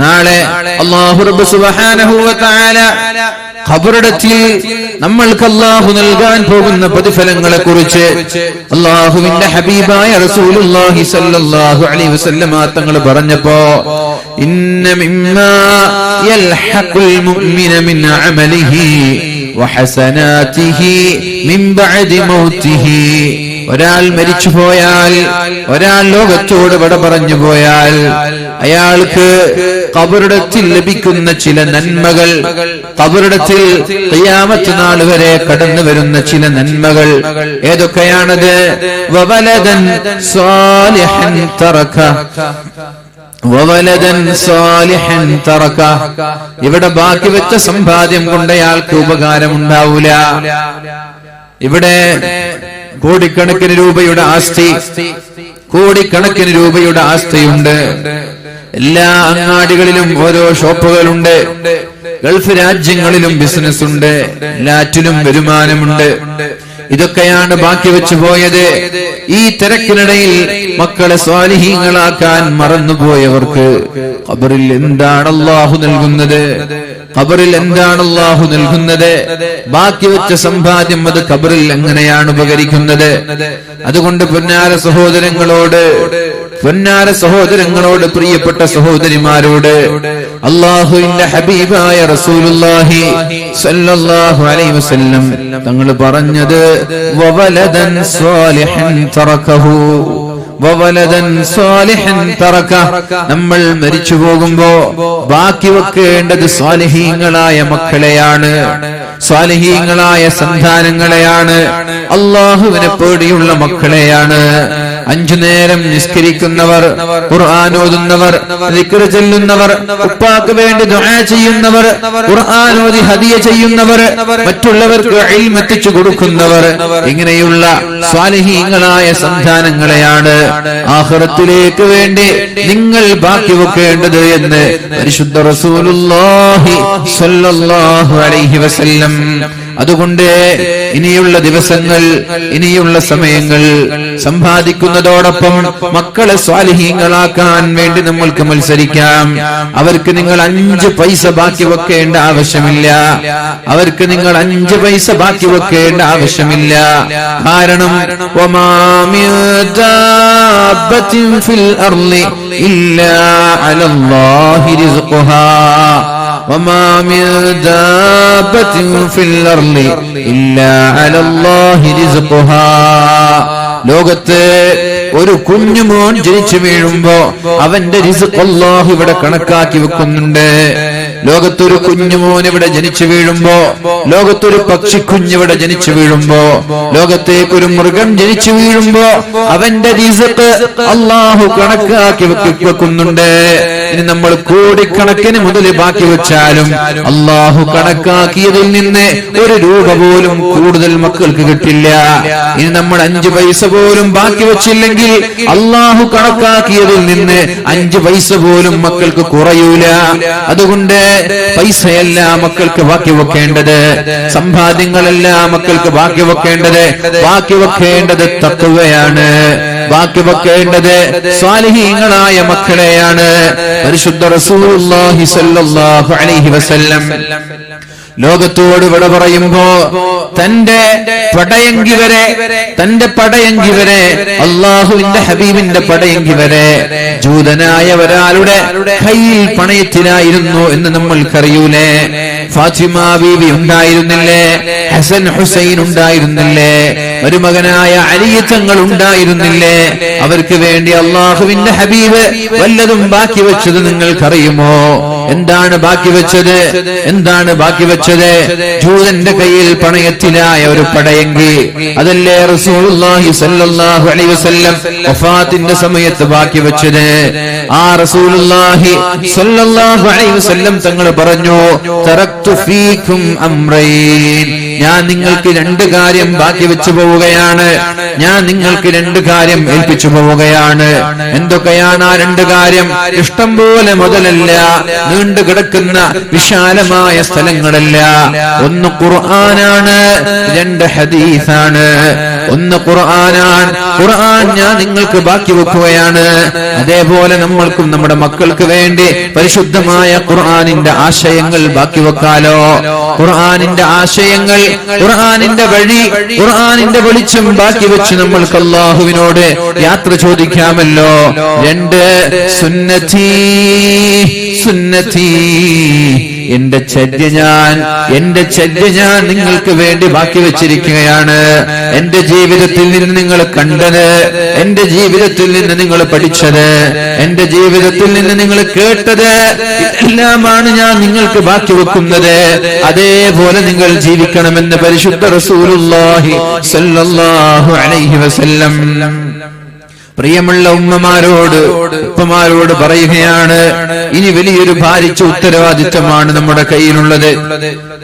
നാളെ അള്ളാഹു റബ്ബ് സുബ്ഹാനഹു വ തആല ഖബറിടത്തിൽ നമ്മൾക്ക് അള്ളാഹു നൽകാൻ പോകുന്ന പ്രതിഫലങ്ങളെ കുറിച്ച് അള്ളാഹുവിന്റെ ഹബീബായ റസൂലുള്ളാഹി സ്വല്ലല്ലാഹു അലൈഹി വസല്ലമ തങ്ങൾ പറഞ്ഞപ്പോ ഇന്ന മിമ്മാ യൽഹഖുൽ മുഅ്മിന മിൻ അമലിഹി വഹസനാതിഹി മിൻ ബഅദി മൗതിഹി ഒരാൾ മരിച്ചു പോയാൽ ഒരാൾ ലോകത്തോട് വിട പറഞ്ഞു പോയാൽ അയാൾക്ക് കബറിടത്തിൽ ലഭിക്കുന്ന ചില നന്മകൾ കബറിടത്തിൽ തയ്യാമത്ത് നാൾ വരെ കടന്നു വരുന്ന ചില നന്മകൾ ഏതൊക്കെയാണത്? വവലതൻ സ്വാലിഹൻ തറക്ക. ഇവിടെ ബാക്കി വെച്ച സമ്പാദ്യം കൊണ്ട് അയാൾക്ക് ഉപകാരം ഉണ്ടാവൂല ഇവിടെ കോടിക്കണക്കിന് രൂപയുടെ ആസ്തി കോടിക്കണക്കിന് രൂപയുടെ ആസ്തിയുണ്ട്. എല്ലാ അങ്ങാടികളിലും ഓരോ ഷോപ്പുകളുണ്ട്. ഗൾഫ് രാജ്യങ്ങളിലും ബിസിനസ് ഉണ്ട് എല്ലാറ്റിലും വരുമാനമുണ്ട്. ഇതൊക്കെയാണ് ബാക്കി വെച്ചു പോയത്. ഈ തിരക്കിനിടയിൽ മക്കളെ സ്വാലിഹീങ്ങളാക്കാൻ മറന്നുപോയവർക്ക് ഖബറിൽ എന്താണ് അള്ളാഹു നൽകുന്നത്? ഖബറിൽ എന്താണ് അള്ളാഹു നൽകുന്നത്? ബാക്കി വെച്ച സമ്പാദ്യം അത് ഖബറിൽ എങ്ങനെയാണ് ഉപകരിക്കുന്നത്? അതുകൊണ്ട് പൊന്നാര സഹോദരങ്ങളോട് പൊന്നാര സഹോദരങ്ങളോട് പ്രിയപ്പെട്ട സഹോദരിമാരോട് അള്ളാഹുവിന്റെ ഹബീബായ റസൂലുല്ലാഹി സല്ലല്ലാഹു അലൈഹി വസല്ലം തങ്ങൾ പറഞ്ഞത് വവലദൻ സ്വാലിഹൻ തറക്കഹു വവലദൻ സ്വാലിഹൻ തറക നമ്മൾ മരിച്ചു പോകുമ്പോ ബാക്കി വെക്കേണ്ടത് സ്വാലിഹീങ്ങളായ മക്കളെയാണ് സ്വാലിഹീങ്ങളായ സന്താനങ്ങളെയാണ് അള്ളാഹുവിനെ പേടിയുള്ള മക്കളെയാണ്. അഞ്ചു നേരം നിസ്കരിക്കുന്നവർ ഖുർആൻ ഓതുന്നവർ ചെല്ലുന്നവർ ഉപ്പാക്ക് വേണ്ടി ദുആ ചെയ്യുന്നവർ ഖുർആൻ ഓതി ഹദിയ ചെയ്യുന്നവർ മറ്റുള്ളവർക്ക് ഇൽമ എത്തിച്ചു കൊടുക്കുന്നവർ ഇങ്ങനെയുള്ള സ്വാലിഹീങ്ങളായ സന്താനങ്ങളെയാണ് ആഹ്റത്തിലേക്ക് വേണ്ടി നിങ്ങൾ ബാക്കി വെക്കേണ്ടത് എന്ന് പരിശുദ്ധ റസൂലുള്ളാഹി സ്വല്ലല്ലാഹു അലൈഹി വസല്ലം അതുകൊണ്ട് ഇനിയുള്ള ദിവസങ്ങൾ ഇനിയുള്ള സമയങ്ങൾ സമ്പാദിക്കുന്നതോടൊപ്പം മക്കളെ സ്വാലിഹീങ്ങളാക്കാൻ വേണ്ടി നമ്മൾക്ക് മത്സരിക്കാം. അവർക്ക് നിങ്ങൾ അഞ്ച് പൈസ ബാക്കി വെക്കേണ്ട ആവശ്യമില്ല. അവർക്ക് നിങ്ങൾ അഞ്ച് പൈസ ബാക്കി വെക്കേണ്ട ആവശ്യമില്ല. കാരണം ഫിൽ ഇല്ല അലല്ലാഹി الأرض إلا على الله رزقها وما من دابة في الأرض إلا على الله رزقها ലോകത്ത് ഒരു കുഞ്ഞുമോൻ ജനിച്ചു വീഴുമ്പോ അവന്റെ റിസ്ക് അല്ലാഹു ഇവിടെ കണക്കാക്കി വെക്കുന്നുണ്ട് ലോകത്തൊരു കുഞ്ഞുമോൻ ഇവിടെ ജനിച്ചു വീഴുമ്പോ ലോകത്തൊരു പക്ഷിക്കുഞ്ഞിവിടെ ജനിച്ചു വീഴുമ്പോ ലോകത്തേക്കൊരു മൃഗം ജനിച്ചു വീഴുമ്പോ അവന്റെ റിസ്ക് അള്ളാഹു കണക്കാക്കി വെക്ക് വെക്കുന്നുണ്ട്. ഇനി നമ്മൾ കോടിക്കണക്കിന് മുതൽ ബാക്കി വെച്ചാലും അള്ളാഹു കണക്കാക്കിയതിൽ നിന്ന് ഒരു രൂപ പോലും കൂടുതൽ മക്കൾക്ക് കിട്ടില്ല. ഇനി നമ്മൾ അഞ്ചു പൈസ പോലും ബാക്കി വെച്ചില്ലെങ്കിൽ അള്ളാഹു കണക്കാക്കിയതിൽ നിന്ന് അഞ്ചു പൈസ പോലും മക്കൾക്ക് കുറയൂല. അതുകൊണ്ട് പൈസയല്ല മക്കൾക്ക് ബാക്കി വെക്കേണ്ടത് സമ്പാദ്യങ്ങളല്ല മക്കൾക്ക് ബാക്കി വെക്കേണ്ടത് ബാക്കി വെക്കേണ്ടത് തത്വയാണ് ബാക്കി വെക്കേണ്ടത് സ്വാലിഹീങ്ങളായ മക്കളെയാണ്. പരിശുദ്ധ സ്വല്ലല്ലാഹു അലൈഹി വസല്ലം. ലോകത്തോട് വിട പറയുമ്പോ തന്റെ പടയങ്കി വരെ തന്റെ പടയങ്കി വരെ അള്ളാഹുവിന്റെ ഹബീബിന്റെ പടയങ്കി വരെ ജൂതനായ ഒരാളുടെ കയ്യിൽ പണയത്തിലായിരുന്നു എന്ന് നമ്മൾക്കറിയൂലേ. ഫാത്തിമ ബീവി ഉണ്ടായിരുന്നില്ലേ? ഹസൻ ഹുസൈൻ ഉണ്ടായിരുന്നില്ലേ? ഒരു മകനായ അലിയത്തങ്ങൾ ഉണ്ടായിരുന്നില്ലേ? അവർക്ക് വേണ്ടി അള്ളാഹുവിന്റെ ഹബീബ് വല്ലതും ബാക്കി വെച്ചത് നിങ്ങൾക്കറിയുമോ? എന്താണ് ബാക്കി വെച്ചത്? എന്താണ് ബാക്കി വെച്ചത്? ജൂതന്റെ കയ്യിൽ പണയത്തിലായ ഒരു പടയെങ്കിൽ അതല്ലേ റസൂലുള്ളാഹി സ്വല്ലല്ലാഹു അലൈഹി വസല്ലം വഫാത്തിന്റെ സമയത്ത് ബാക്കി വെച്ചത്? ആ റസൂലുള്ളാഹി സ്വല്ലല്ലാഹു അലൈഹി വസല്ലം തങ്ങൾ പറഞ്ഞു തറക്തു അംറൈൻ. ഞാൻ നിങ്ങൾക്ക് രണ്ട് കാര്യം ബാക്കി വെച്ചു പോവുകയാണ്. ഞാൻ നിങ്ങൾക്ക് രണ്ട് കാര്യം ഏൽപ്പിച്ചു പോവുകയാണ്. എന്തൊക്കെയാണ് ആ രണ്ട് കാര്യം? ഇഷ്ടം പോലെ മുതലല്ല. നീണ്ടു കിടക്കുന്ന വിശാലമായ സ്ഥലങ്ങളല്ല. ഒന്ന് ഖുർആനാണ് രണ്ട് ഹദീസാണ്. ഒന്ന് ഖുർആനാണ്. ഖുർആൻ ഞാൻ നിങ്ങൾക്ക് ബാക്കി വെക്കുകയാണ്. അതേപോലെ നമ്മൾക്കും നമ്മുടെ മക്കൾക്ക് വേണ്ടി പരിശുദ്ധമായ ഖുർആനിന്റെ ആശയങ്ങൾ ബാക്കി വെക്കാലോ. ഖുർആനിന്റെ ആശയങ്ങൾ ഖുർആനിന്റെ വഴി ഖുർആനിന്റെ വെളിച്ചം ബാക്കി വെച്ച് നമ്മൾക്ക് അള്ളാഹുവിനോട് യാത്ര ചോദിക്കാമല്ലോ. രണ്ട് സുന്നത്തി സുന്നത്തി. എന്റെ ചര്യ ഞാൻ എന്റെ ചര്യ ഞാൻ നിങ്ങൾക്ക് വേണ്ടി ബാക്കി വെച്ചിരിക്കുകയാണ്. എന്റെ ജീവിതത്തിൽ നിന്ന് നിങ്ങൾ കണ്ടത് എന്റെ ജീവിതത്തിൽ നിന്ന് നിങ്ങൾ പഠിച്ചത് എന്റെ ജീവിതത്തിൽ നിന്ന് നിങ്ങൾ കേട്ടത് എല്ലാമാണ് ഞാൻ നിങ്ങൾക്ക് ബാക്കി വെക്കുന്നത്. അതേപോലെ നിങ്ങൾ ജീവിക്കണമെന്ന് പരിശുദ്ധ റസൂലുള്ളാഹി സല്ലല്ലാഹു അലൈഹി വസല്ലം. പ്രിയമുള്ള ഉമ്മമാരോട് ഉപ്പമാരോട് പറയുകയാണ് ഇനി വലിയൊരു ഭാരിച്ച ഉത്തരവാദിത്തമാണ് നമ്മുടെ കയ്യിലുള്ളത്.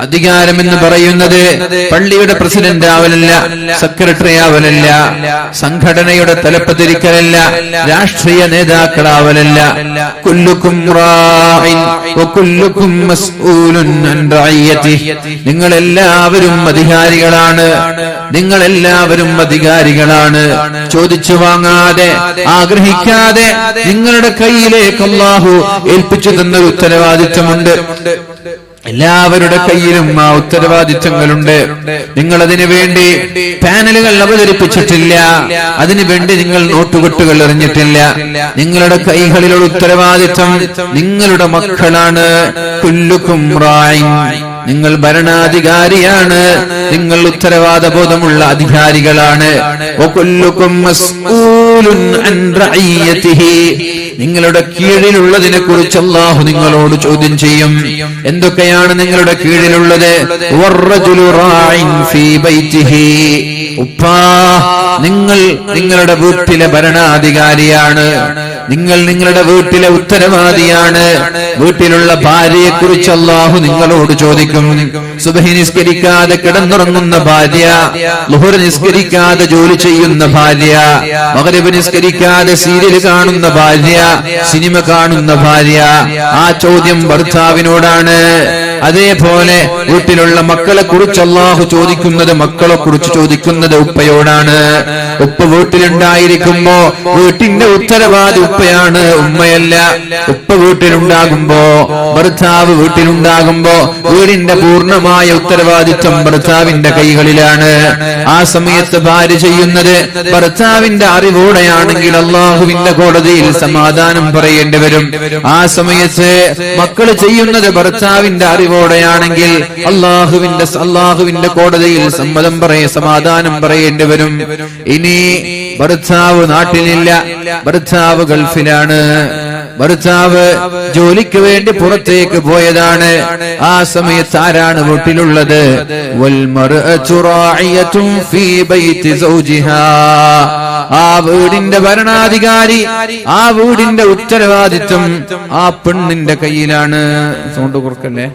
അധികാരം എന്ന് പറയുന്നത് പള്ളിയുടെ പ്രസിഡന്റ് ആവലല്ല സെക്രട്ടറി ആവലല്ല സംഘടനയുടെ തലപ്പതിരിക്കലല്ല രാഷ്ട്രീയ നേതാക്കളാവലല്ല. കുല്ലുക്കും നിങ്ങളെല്ലാവരും അധികാരികളാണ്. നിങ്ങളെല്ലാവരും അധികാരികളാണ്. ചോദിച്ചു വാങ്ങാതെ ആഗ്രഹിക്കാതെ നിങ്ങളുടെ കയ്യിലേക്ക് അള്ളാഹു ഏൽപ്പിച്ചു തന്നൊരു ഉത്തരവാദിത്വമുണ്ട്. എല്ലാവരുടെ കയ്യിലും ആ ഉത്തരവാദിത്തങ്ങളുണ്ട് നിങ്ങൾ അതിനു വേണ്ടി പാനലുകൾ അവതരിപ്പിച്ചിട്ടില്ല. അതിനു വേണ്ടി നിങ്ങൾ നോട്ടുകെട്ടുകൾ എറിഞ്ഞിട്ടില്ല. നിങ്ങളുടെ കൈകളിലുള്ള ഉത്തരവാദിത്തം നിങ്ങളുടെ മക്കളാണ്. കുല്ലുക്കും നിങ്ങൾ ഭരണാധികാരിയാണ്. നിങ്ങൾ ഉത്തരവാദ ബോധമുള്ള അധികാരികളാണ് നിങ്ങളുടെ കീഴിലുള്ളതിനെ കുറിച്ച് അള്ളാഹു നിങ്ങളോട് ചോദ്യം ചെയ്യും. എന്തൊക്കെയാണ് നിങ്ങളുടെ കീഴിലുള്ളത്. ഉപ്പാ നിങ്ങൾ നിങ്ങളുടെ വീട്ടിലെ ഭരണാധികാരിയാണ്. നിങ്ങൾ നിങ്ങളുടെ വീട്ടിലെ ഉത്തരവാദിയാണ്. വീട്ടിലുള്ള ഭാര്യയെ കുറിച്ച് അള്ളാഹു നിങ്ങളോട് ചോദിക്കും. സുബഹി നിസ്കരിക്കാതെ കിടന്നുറങ്ങുന്ന ഭാര്യ ലുഹുർ നിസ്കരിക്കാതെ ജോലി ചെയ്യുന്ന ഭാര്യ മകരവ് നിസ്കരിക്കാതെ സീരിയൽ കാണുന്ന ഭാര്യ സിനിമ കാണുന്ന ഭാര്യ ആ ചോദ്യം ഭർത്താവിനോടാണ്. അതേപോലെ വീട്ടിലുള്ള മക്കളെ കുറിച്ച് അള്ളാഹു ചോദിക്കുന്നത് മക്കളെ കുറിച്ച് ചോദിക്കുന്നത് ഉപ്പയോടാണ്. ഉപ്പ വീട്ടിലുണ്ടായിരിക്കുമ്പോ വീട്ടിന്റെ ഉത്തരവാദി ഉപ്പയാണ് ഉമ്മയല്ല. ഉപ്പ വീട്ടിലുണ്ടാകുമ്പോ ഭർത്താവ് വീട്ടിലുണ്ടാകുമ്പോ വീടിന്റെ പൂർണമായ ഉത്തരവാദിത്വം ഭർത്താവിന്റെ കൈകളിലാണ്. ആ സമയത്ത് ഭാര്യ ചെയ്യുന്നത് ഭർത്താവിന്റെ അറിവോടെയാണെങ്കിൽ അള്ളാഹുവിന്റെ കോടതിയിൽ സമാധാനം പറയേണ്ടി വരും. ആ സമയത്ത് മക്കൾ ചെയ്യുന്നത് ഭർത്താവിന്റെ അറിവോടെയാണെങ്കിൽ അള്ളാഹുവിന്റെ അള്ളാഹുവിന്റെ കോടതിയിൽ സമ്മതം പറയേ സമാധാനം പറയേണ്ടി വരും. ഇനി ഭർത്താവ് നാട്ടിലില്ല. ഭർത്താവ് ഗൾഫിലാണ്. ഭർത്താവ് ജോലിക്ക് വേണ്ടി പുറത്തേക്ക് പോയതാണ്. ആ സമയത്ത് ആരാണ് വീട്ടിലുള്ളത്? വൽമർഅതു ആ വീടിന്റെ ഭരണാധികാരി ആ വീടിന്റെ ഉത്തരവാദിത്വം ആ പെണ്ണിന്റെ കയ്യിലാണ്. സൗണ്ട് കുറക്കല്ലേ?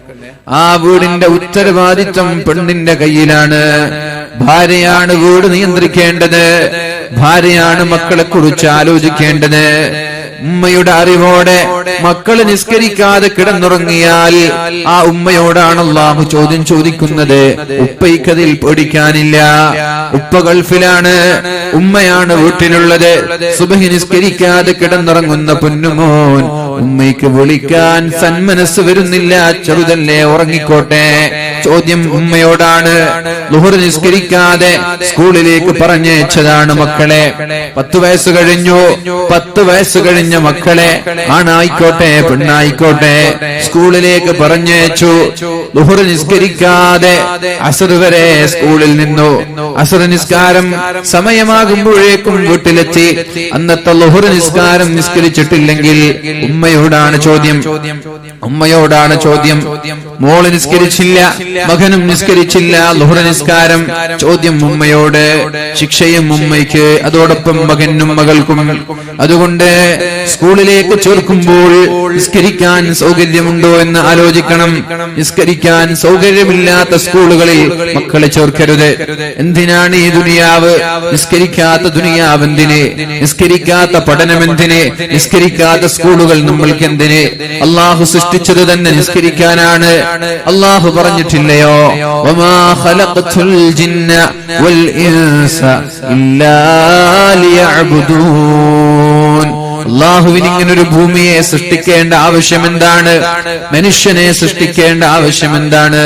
ആ വീടിന്റെ ഉത്തരവാദിത്വം പെണ്ണിന്റെ കയ്യിലാണ്. ഭാര്യയാണ് വീട് നിയന്ത്രിക്കേണ്ടത്. ഭാര്യയാണ് മക്കളെ കുറിച്ച് ആലോചിക്കേണ്ടത്. ഉമ്മയുടെ അറിവോടെ മക്കൾ നിസ്കരിക്കാതെ കിടന്നുറങ്ങിയാൽ ആ ഉമ്മയോടാണ് അള്ളാഹു ചോദ്യം ചോദിക്കുന്നത്. ഉപ്പയ്ക്കതിൽ പേടിക്കാനില്ല. ഉപ്പ ഗൾഫിലാണ്. ഉമ്മയാണ് വീട്ടിലുള്ളത്. സുബഹി നിസ്കരിക്കാതെ കിടന്നുറങ്ങുന്ന പൊന്നുമോൻ ഉമ്മയ്ക്ക് വിളിക്കാൻ സന്മനസ് വരുന്നില്ല. ചെറുതല്ലേ ഉറങ്ങിക്കോട്ടെ. ചോദ്യം ഉമ്മയോടാണ്. ലുഹർ നിസ്കരിക്കാതെ സ്കൂളിലേക്ക് പറഞ്ഞയച്ചതാണ് മക്കളെ. പത്ത് വയസ്സ് കഴിഞ്ഞു. പത്ത് വയസ്സ് കഴിഞ്ഞ. മക്കളെ ആണായിക്കോട്ടെ പെണ്ണായിക്കോട്ടെ സ്കൂളിലേക്ക് പറഞ്ഞയച്ചു. ദുഹുറ നിസ്കരിക്കാതെ അസർ വരെ സ്കൂളിൽ നിന്നു. അസർ നിസ്കാരം സമയമാകുമ്പോഴേക്കും വീട്ടിലെത്തി. അന്നത്തെ ലുഹുറ നിസ്കാരം നിസ്കരിച്ചിട്ടില്ലെങ്കിൽ ഉമ്മയോടാണ് ചോദ്യം. ഉമ്മയോടാണ് ചോദ്യം. മോൾ നിസ്കരിച്ചില്ല മകനും നിസ്കരിച്ചില്ല ലോഹുര നിസ്കാരം ചോദ്യം ഉമ്മയോട് ശിക്ഷയും ഉമ്മയ്ക്ക് അതോടൊപ്പം മകനും മകൾക്കും. അതുകൊണ്ട് സ്കൂളിലേക്ക് ചേർക്കുമ്പോൾ നിസ്കരിക്കാൻ സൗകര്യമുണ്ടോ എന്ന് ആലോചിക്കണം. നിസ്കരിക്കാൻ സൗകര്യമില്ലാത്ത സ്കൂളുകളിൽ മക്കളെ ചേർക്കരുത്. എന്തിനാണ് ഈ ദുനിയാവ്? നിസ്കരിക്കാത്ത ദുനിയാവ് എന്തിനെ നിസ്കരിക്കാത്ത പഠനം എന്തിനെ നിസ്കരിക്കാത്ത സ്കൂളുകൾ നമ്മൾക്ക് എന്തിന് അള്ളാഹു സൃഷ്ടിച്ചത് തന്നെ നിസ്കരിക്കാനാണ്. അള്ളാഹു പറഞ്ഞിട്ടില്ലയോ? അള്ളാഹുവിന് ഇങ്ങനെ ഒരു ഭൂമിയെ സൃഷ്ടിക്കേണ്ട ആവശ്യം എന്താണ്? മനുഷ്യനെ സൃഷ്ടിക്കേണ്ട ആവശ്യം എന്താണ്?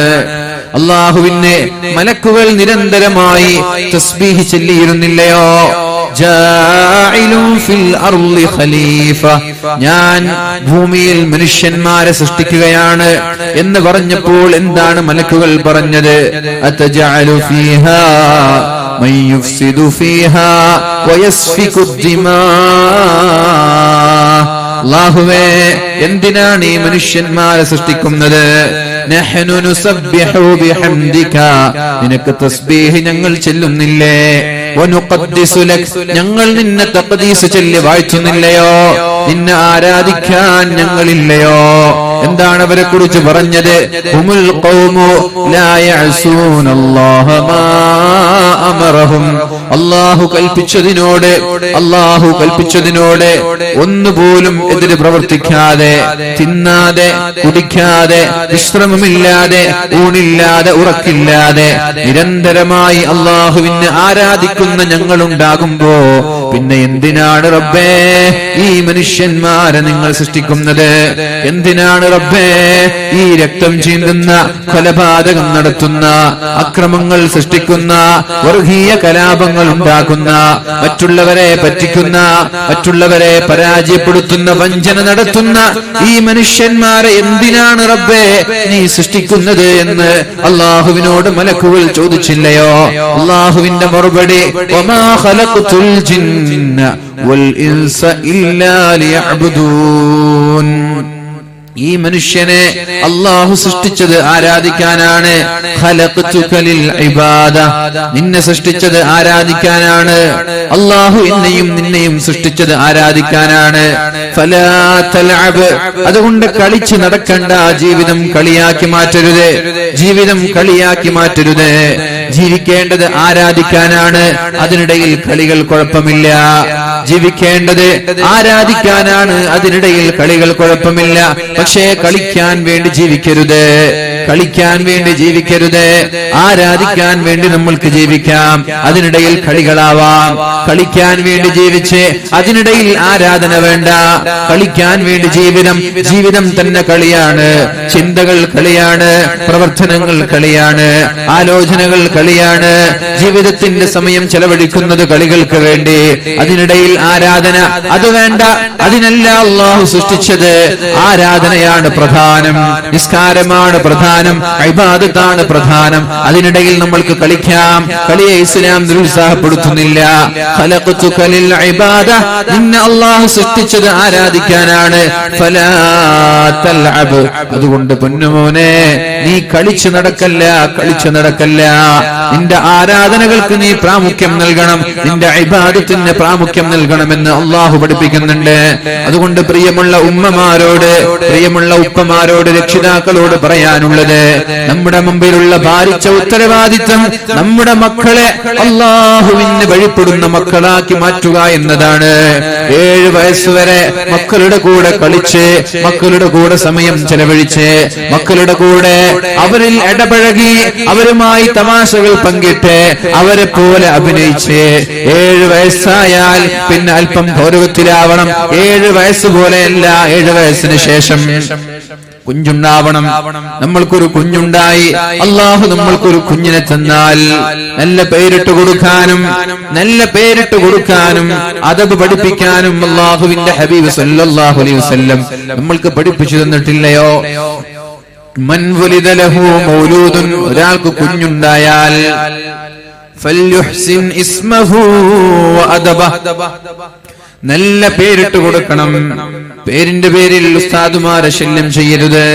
അള്ളാഹുവിനെ മലക്കുകൾ നിരന്തരമായി തസ്ബീഹി ചൊല്ലിയിരുന്നില്ലയോ? ഞാൻ ഭൂമിയിൽ മനുഷ്യന്മാരെ സൃഷ്ടിക്കുകയാണ് എന്ന് പറഞ്ഞപ്പോൾ എന്താണ് മലക്കുകൾ പറഞ്ഞത്? എന്തിനാണ് ഈ മനുഷ്യന്മാരെ സൃഷ്ടിക്കുന്നത്? നിനക്ക് തസ്ബീഹ് ഞങ്ങൾ ചെല്ലുന്നില്ലേ? ഞങ്ങൾ നിന്നെ തഖദീസ് ചൊല്ലി വാഴ്ത്തുന്നില്ലയോ? നിന്നെ ആരാധിക്കാൻ ഞങ്ങളില്ലയോ? എന്താണ് അവരെ കുറിച്ച് പറഞ്ഞത്? ഹുമുൽ ഖൗമു ലാ യഅസൂനല്ലാഹ മാ അമറഹും. അല്ലാഹു കൽപ്പിച്ചതിനോട് അള്ളാഹു കൽപ്പിച്ചതിനോട് ഒന്നുപോലും എതിര് പ്രവർത്തിക്കാതെ തിന്നാതെ കുടിക്കാതെ വിശ്രമമില്ലാതെ ഊണില്ലാതെ ഉറക്കില്ലാതെ നിരന്തരമായി അള്ളാഹുവിന് ആരാധിക്കുന്ന ഞങ്ങളുണ്ടാകുമ്പോ പിന്നെ എന്തിനാണ് റബ്ബേ ഈ മനുഷ്യന്മാരെ നിങ്ങൾ സൃഷ്ടിക്കുന്നത്? എന്തിനാണ് റബ്ബേ ഈ രക്തം ചീന്തുന്ന കൊലപാതകം നടത്തുന്ന അക്രമങ്ങൾ സൃഷ്ടിക്കുന്ന വർഗീയ കലാപങ്ങൾ ഉണ്ടാക്കുന്ന മറ്റുള്ളവരെ പറ്റിക്കുന്ന മറ്റുള്ളവരെ പരാജയപ്പെടുത്തുന്ന വഞ്ചന നടത്തുന്ന ഈ മനുഷ്യന്മാരെ എന്തിനാണ് റബ്ബെ നീ സൃഷ്ടിക്കുന്നത് എന്ന് അള്ളാഹുവിനോട് മലക്കുകൾ ചോദിച്ചില്ലയോ? അള്ളാഹുവിന്റെ മറുപടി ജിന്ന വൽ ഇൻസ ഇല്ലാ ലിയഅ്ബുദൂൻ. ഈ മനുഷ്യനെ അള്ളാഹു സൃഷ്ടിച്ചത് ആരാധിക്കാനാണ്? നിന്നെ സൃഷ്ടിച്ചത് ആരാധിക്കാനാണ്? അള്ളാഹു എന്നെയും നിന്നെയും സൃഷ്ടിച്ചത് ആരാധിക്കാനാണ്? അതുകൊണ്ട് കളിച്ച് നടക്കണ്ട ജീവിതം കളിയാക്കി മാറ്റരുത്. ജീവിതം കളിയാക്കി മാറ്റരുത്. ജീവിക്കേണ്ടത് ആരാധിക്കാനാണ്? അതിനിടയിൽ കളികൾ കുഴപ്പമില്ല. ജീവിക്കേണ്ടത് ആരാധിക്കാനാണ്? അതിനിടയിൽ കളികൾ കുഴപ്പമില്ല. പക്ഷേ കളിക്കാൻ വേണ്ടി ജീവിക്കരുത്. കളിക്കാൻ വേണ്ടി ജീവിക്കരുത്. ആരാധിക്കാൻ വേണ്ടി നമ്മൾക്ക് ജീവിക്കാം. അതിനിടയിൽ കളികളാവാം. കളിക്കാൻ വേണ്ടി ജീവിച്ച് അതിനിടയിൽ ആരാധന വേണ്ട. കളിക്കാൻ വേണ്ടി ജീവിതം ജീവിതം തന്നെ കളിയാണ്. ചിന്തകൾ കളിയാണ്. പ്രവർത്തനങ്ങൾ കളിയാണ്. ആലോചനകൾ കളിയാണ്. ജീവിതത്തിന്റെ സമയം ചെലവഴിക്കുന്നത് കളികൾക്ക് വേണ്ടി. അതിനിടയിൽ ആരാധന അത് വേണ്ട. അതിനല്ല അള്ളാഹു സൃഷ്ടിച്ചത്. ആരാധനയാണ് പ്രധാനം. നിസ്കാരമാണ് പ്രധാനം. ഇബാദത്താണ് പ്രധാനം. അതിനിടയിൽ നമ്മൾക്ക് കളിക്കാം. കളിയെ ഇസ്ലാം നിരുത്സാഹപ്പെടുത്തുന്നില്ല. അള്ളാഹു സൃഷ്ടിച്ചത് ആരാധിക്കാനാണ്? അതുകൊണ്ട് പൊന്നുമോനെ നീ കളിച്ചു നടക്കല്ല കളിച്ചു നടക്കല്ല. നിന്റെ ആരാധനകൾക്ക് നീ പ്രാമുഖ്യം നൽകണം. നിന്റെ അഭിബാദത്തിന് പ്രാമുഖ്യം നൽകണമെന്ന് അള്ളാഹു പഠിപ്പിക്കുന്നുണ്ട്. അതുകൊണ്ട് പ്രിയമുള്ള ഉമ്മമാരോട് പ്രിയമുള്ള ഉപ്പമാരോട് രക്ഷിതാക്കളോട് പറയാനുള്ളത് നമ്മുടെ മുമ്പിലുള്ള ഭാരിച്ച ഉത്തരവാദിത്വം നമ്മുടെ മക്കളെ അള്ളാഹുവിന് വഴിപ്പെടുന്ന മക്കളാക്കി മാറ്റുക എന്നതാണ്. ഏഴ് വയസ്സുവരെ മക്കളുടെ കൂടെ കളിച്ച് മക്കളുടെ കൂടെ സമയം ചെലവഴിച്ച് മക്കളുടെ കൂടെ അവരിൽ ഇടപഴകി അവരുമായി തമാശകൾ പങ്കിട്ട് അവരെ പോലെ അഭിനയിച്ച്. ഏഴ് വയസ്സായാൽ പിന്നെ അല്പം ഗൗരവത്തിലാവണം. ഏഴ് വയസ്സ് പോലെയല്ല ഏഴ് വയസ്സിന് ശേഷം. കുഞ്ഞുണ്ടാവണം. നമ്മൾക്കൊരു കുഞ്ഞുണ്ടായി. അള്ളാഹു നമ്മൾക്കൊരു കുഞ്ഞിനെ തന്നാൽ നല്ല പേരിട്ട് കൊടുക്കാനും നല്ല പേരിട്ട് കൊടുക്കാനും അതത് പഠിപ്പിക്കാനും അള്ളാഹുവിന്റെ ഹബീബ് സല്ലല്ലാഹു അലൈഹി വസല്ലം നമ്മൾക്ക് പഠിപ്പിച്ചു തന്നിട്ടില്ലയോ? ഒരാൾക്ക് കുഞ്ഞുണ്ടായാൽ ഫല്യുഹ്സിൻ ഇസ്മഹു വഅദബഹ നല്ല പേരിട്ട് കൊടുക്കണം. പേരിന്റെ പേരിൽ ഉസ്താദുമാരെ ശല്യം ചെയ്യരുത്.